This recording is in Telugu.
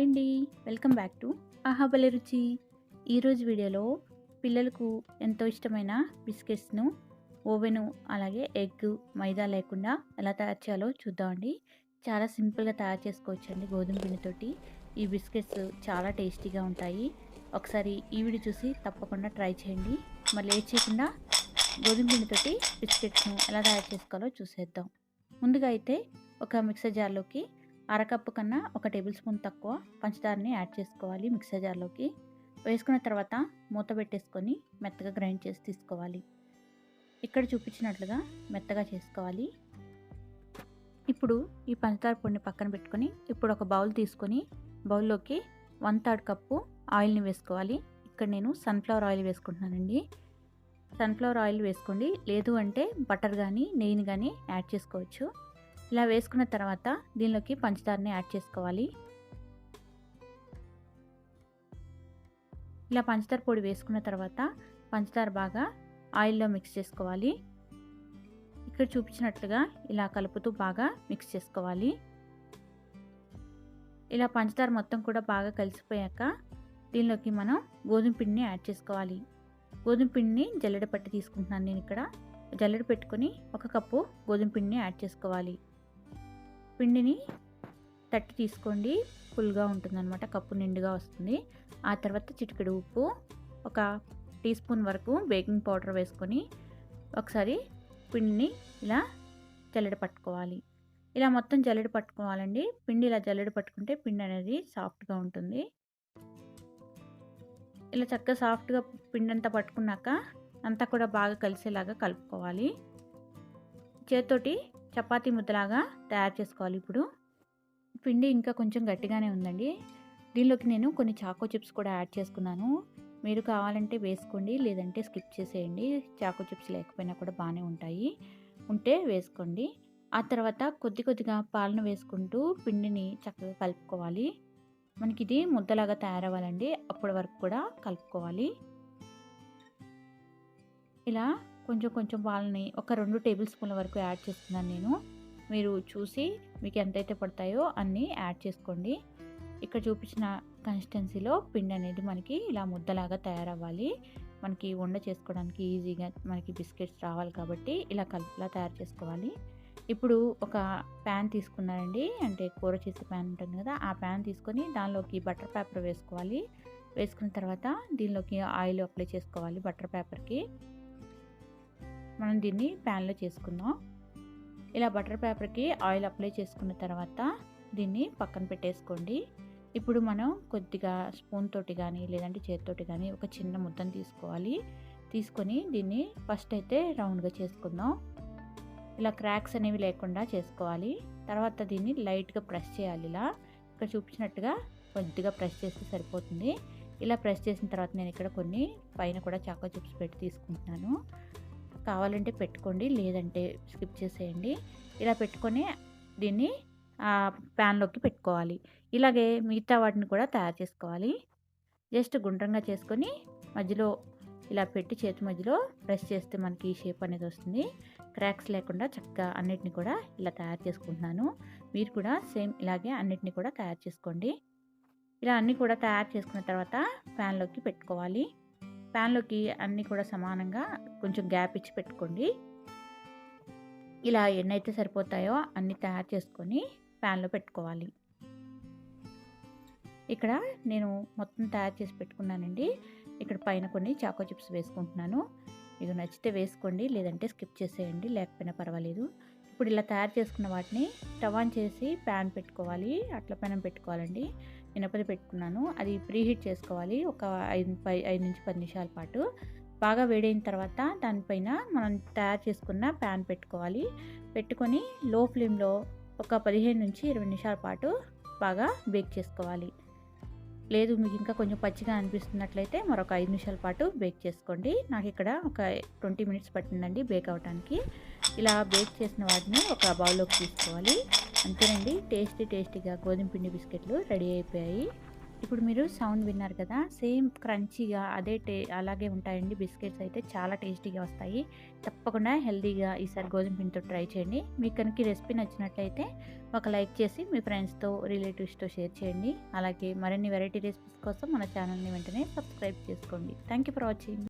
హాయ్ అండి. వెల్కమ్ బ్యాక్ టు ఆహాబలి రుచి. ఈరోజు వీడియోలో పిల్లలకు ఎంతో ఇష్టమైన బిస్కెట్స్ను ఓవెను అలాగే ఎగ్ మైదా లేకుండా ఎలా తయారు చేయాలో చూద్దామండి చాలా సింపుల్గా తయారు చేసుకోవచ్చండి గోధుమ పిండితోటి. ఈ బిస్కెట్స్ చాలా టేస్టీగా ఉంటాయి. ఒకసారి ఈ వీడియో చూసి తప్పకుండా ట్రై చేయండి. మరి లేట్ చేయకుండా గోధుమ పిండితోటి బిస్కెట్స్ను ఎలా తయారు చేసుకోవాలో చూసేద్దాం. ముందుగా అయితే ఒక మిక్సర్ జార్లోకి అరకప్పు కన్నా ఒక టేబుల్ స్పూన్ తక్కువ పంచదారని యాడ్ చేసుకోవాలి మిక్సర్ జార్లోకి. వేసుకున్న తర్వాత మూత పెట్టేసుకొని మెత్తగా గ్రైండ్ చేసి తీసుకోవాలి. ఇక్కడ చూపించినట్లుగా మెత్తగా చేసుకోవాలి. ఇప్పుడు ఈ పంచదార పొడిని పక్కన పెట్టుకొని ఇప్పుడు ఒక బౌల్ తీసుకొని బౌల్లోకి వన్ థర్డ్ కప్పు ఆయిల్ని వేసుకోవాలి. ఇక్కడ నేను సన్ఫ్లవర్ ఆయిల్ వేసుకుంటున్నానండి. సన్ఫ్లవర్ ఆయిల్ వేసుకోండి. లేదు అంటే బటర్ కానీ నెయ్యిని కానీ యాడ్ చేసుకోవచ్చు. ఇలా వేసుకున్న తర్వాత దీనిలోకి పంచదారని యాడ్ చేసుకోవాలి. ఇలా పంచదార పొడి వేసుకున్న తర్వాత పంచదార బాగా ఆయిల్లో మిక్స్ చేసుకోవాలి. ఇక్కడ చూపించినట్లుగా ఇలా కలుపుతూ బాగా మిక్స్ చేసుకోవాలి. ఇలా పంచదార మొత్తం కూడా బాగా కలిసిపోయాక దీనిలోకి మనం గోధుమ పిండిని యాడ్ చేసుకోవాలి. గోధుమ పిండిని జల్లెడ పట్టి తీసుకుంటున్నాను నేను ఇక్కడ. జల్లెడ పెట్టుకొని ఒక కప్పు గోధుమ పిండిని యాడ్ చేసుకోవాలి. పిండిని తట్టి తీసుకోండి. ఫుల్గా ఉంటుందన్నమాట. కప్పు నిండుగా వస్తుంది. ఆ తర్వాత చిటికెడు ఉప్పు ఒక టీ స్పూన్ వరకు బేకింగ్ పౌడర్ వేసుకొని ఒకసారి పిండిని ఇలా జల్లెడ పట్టుకోవాలి. ఇలా మొత్తం జల్లెడ పట్టుకోవాలండి. పిండి ఇలా జల్లెడ పట్టుకుంటే పిండి అనేది సాఫ్ట్గా ఉంటుంది. ఇలా చక్కగా సాఫ్ట్గా పిండి అంతా పట్టుకున్నాక అంతా కూడా బాగా కలిసేలాగా కలుపుకోవాలి. చేతితోటి చపాతీ ముద్దలాగా తయారు చేసుకోవాలి ఇప్పుడు. పిండి ఇంకా కొంచెం గట్టిగానే ఉందండి. దీనిలోకి నేను కొన్ని చాకో చిప్స్ కూడా యాడ్ చేసుకున్నాను. మీరు కావాలంటే వేసుకోండి లేదంటే స్కిప్ చేసేయండి. చాకో చిప్స్ లేకపోయినా కూడా బాగానే ఉంటాయి. ఉంటే వేసుకోండి. ఆ తర్వాత కొద్ది కొద్దిగా పాలను వేసుకుంటూ పిండిని చక్కగా కలుపుకోవాలి. మనకి ఇది ముద్దలాగా తయారవ్వాలండి. అప్పటి వరకు కూడా కలుపుకోవాలి. ఇలా కొంచెం కొంచెం వాళ్ళని ఒక రెండు టేబుల్ స్పూన్ల వరకు యాడ్ చేస్తున్నాను నేను. మీరు చూసి మీకు ఎంతైతే పడతాయో అన్నీ యాడ్ చేసుకోండి. ఇక్కడ చూపించిన కన్సిస్టెన్సీలో పిండి అనేది మనకి ఇలా ముద్దలాగా తయారవ్వాలి. మనకి వండ చేసుకోవడానికి ఈజీగా మనకి బిస్కెట్స్ రావాలి కాబట్టి ఇలా కలుపులా తయారు చేసుకోవాలి. ఇప్పుడు ఒక ప్యాన్ తీసుకున్నానండి. అంటే కూర చేసే ప్యాన్ ఉంటుంది కదా ఆ ప్యాన్ తీసుకొని దానిలోకి బటర్ పేపర్ వేసుకోవాలి. వేసుకున్న తర్వాత దీనిలోకి ఆయిల్ అప్లై చేసుకోవాలి బటర్ పేపర్కి. మనం దీన్ని ప్యాన్లో చేసుకుందాం. ఇలా బటర్ పేపర్కి ఆయిల్ అప్లై చేసుకున్న తర్వాత దీన్ని పక్కన పెట్టేసుకోండి. ఇప్పుడు మనం కొద్దిగా స్పూన్ తోటి కానీ లేదంటే చేతితోటి కానీ ఒక చిన్న ముద్దను తీసుకోవాలి. తీసుకొని దీన్ని ఫస్ట్ అయితే రౌండ్గా చేసుకుందాం. ఇలా క్రాక్స్ అనేవి లేకుండా చేసుకోవాలి. తర్వాత దీన్ని లైట్గా ప్రెస్ చేయాలి ఇలా. ఇక్కడ చూపించినట్టుగా కొద్దిగా ప్రెస్ చేస్తే సరిపోతుంది. ఇలా ప్రెస్ చేసిన తర్వాత నేను ఇక్కడ కొన్ని పైన కూడా చాకో చిప్స్ పెట్టి తీసుకుంటున్నాను. కావాలంటే పెట్టుకోండి లేదంటే స్కిప్ చేసేయండి. ఇలా పెట్టుకొని దీన్ని ప్యాన్లోకి పెట్టుకోవాలి. ఇలాగే మిగతా వాటిని కూడా తయారు చేసుకోవాలి. జస్ట్ గుండ్రంగా చేసుకొని మధ్యలో ఇలా పెట్టి చేతి మధ్యలో ప్రెస్ చేస్తే మనకి ఈ షేప్ అనేది వస్తుంది. క్రాక్స్ లేకుండా చక్కగా అన్నిటిని కూడా ఇలా తయారు చేసుకుంటున్నాను. మీరు కూడా సేమ్ ఇలాగే అన్నిటిని కూడా తయారు చేసుకోండి. ఇలా అన్నీ కూడా తయారు చేసుకున్న తర్వాత ప్యాన్లోకి పెట్టుకోవాలి. ప్యాన్లోకి అన్నీ కూడా సమానంగా కొంచెం గ్యాప్ ఇచ్చి పెట్టుకోండి. ఇలా ఎన్నైతే సరిపోతాయో అన్నీ తయారు చేసుకొని ప్యాన్లో పెట్టుకోవాలి. ఇక్కడ నేను మొత్తం తయారు చేసి పెట్టుకున్నానండి. ఇక్కడ పైన కొన్ని చాకో చిప్స్ వేసుకుంటున్నాను. మీకు నచ్చితే వేసుకోండి లేదంటే స్కిప్ చేసేయండి లేకపోయినా పర్వాలేదు. ఇప్పుడు ఇలా తయారు చేసుకున్న వాటిని స్టవ్ ఆన్ చేసి ప్యాన్ పెట్టుకోవాలి అట్ల పైన పెట్టుకోవాలండి. ఇనపది పెట్టుకున్నాను. అది ప్రీహీట్ చేసుకోవాలి. ఒక ఐదు పై ఐదు నుంచి పది నిమిషాల పాటు. బాగా వేడైన తర్వాత దానిపైన మనం తయారు చేసుకున్న ప్యాన్ పెట్టుకోవాలి. పెట్టుకొని లో ఫ్లేమ్లో ఒక పదిహేను నుంచి ఇరవై నిమిషాల పాటు బాగా బేక్ చేసుకోవాలి. లేదు మీకు ఇంకా కొంచెం పచ్చిగా అనిపిస్తున్నట్లయితే మరొక ఐదు నిమిషాల పాటు బేక్ చేసుకోండి. నాకు ఇక్కడ ఒక ట్వంటీ మినిట్స్ పట్టిందండి బేక్ అవడానికి ఇలా బేక్ చేసిన వాటిని ఒక బౌల్లోకి తీసుకోవాలి. అంతేనండి టేస్టీ టేస్టీగా గోధుమ పిండి బిస్కెట్లు రెడీ అయిపోయాయి. ఇప్పుడు మీరు సౌండ్ విన్నారు కదా సేమ్ క్రంచీగా అదే టే అలాగే ఉంటాయండి. బిస్కెట్స్ అయితే చాలా టేస్టీగా వస్తాయి. తప్పకుండా హెల్తీగా ఈసారి గోధుమ పిండితో ట్రై చేయండి. మీకు కనుక రెసిపీ నచ్చినట్లయితే ఒక లైక్ చేసి మీ ఫ్రెండ్స్తో రిలేటివ్స్తో షేర్ చేయండి. అలాగే మరిన్ని వెరైటీ రెసిపీస్ కోసం మన ఛానల్ని వెంటనే సబ్స్క్రైబ్ చేసుకోండి. Thank you for watching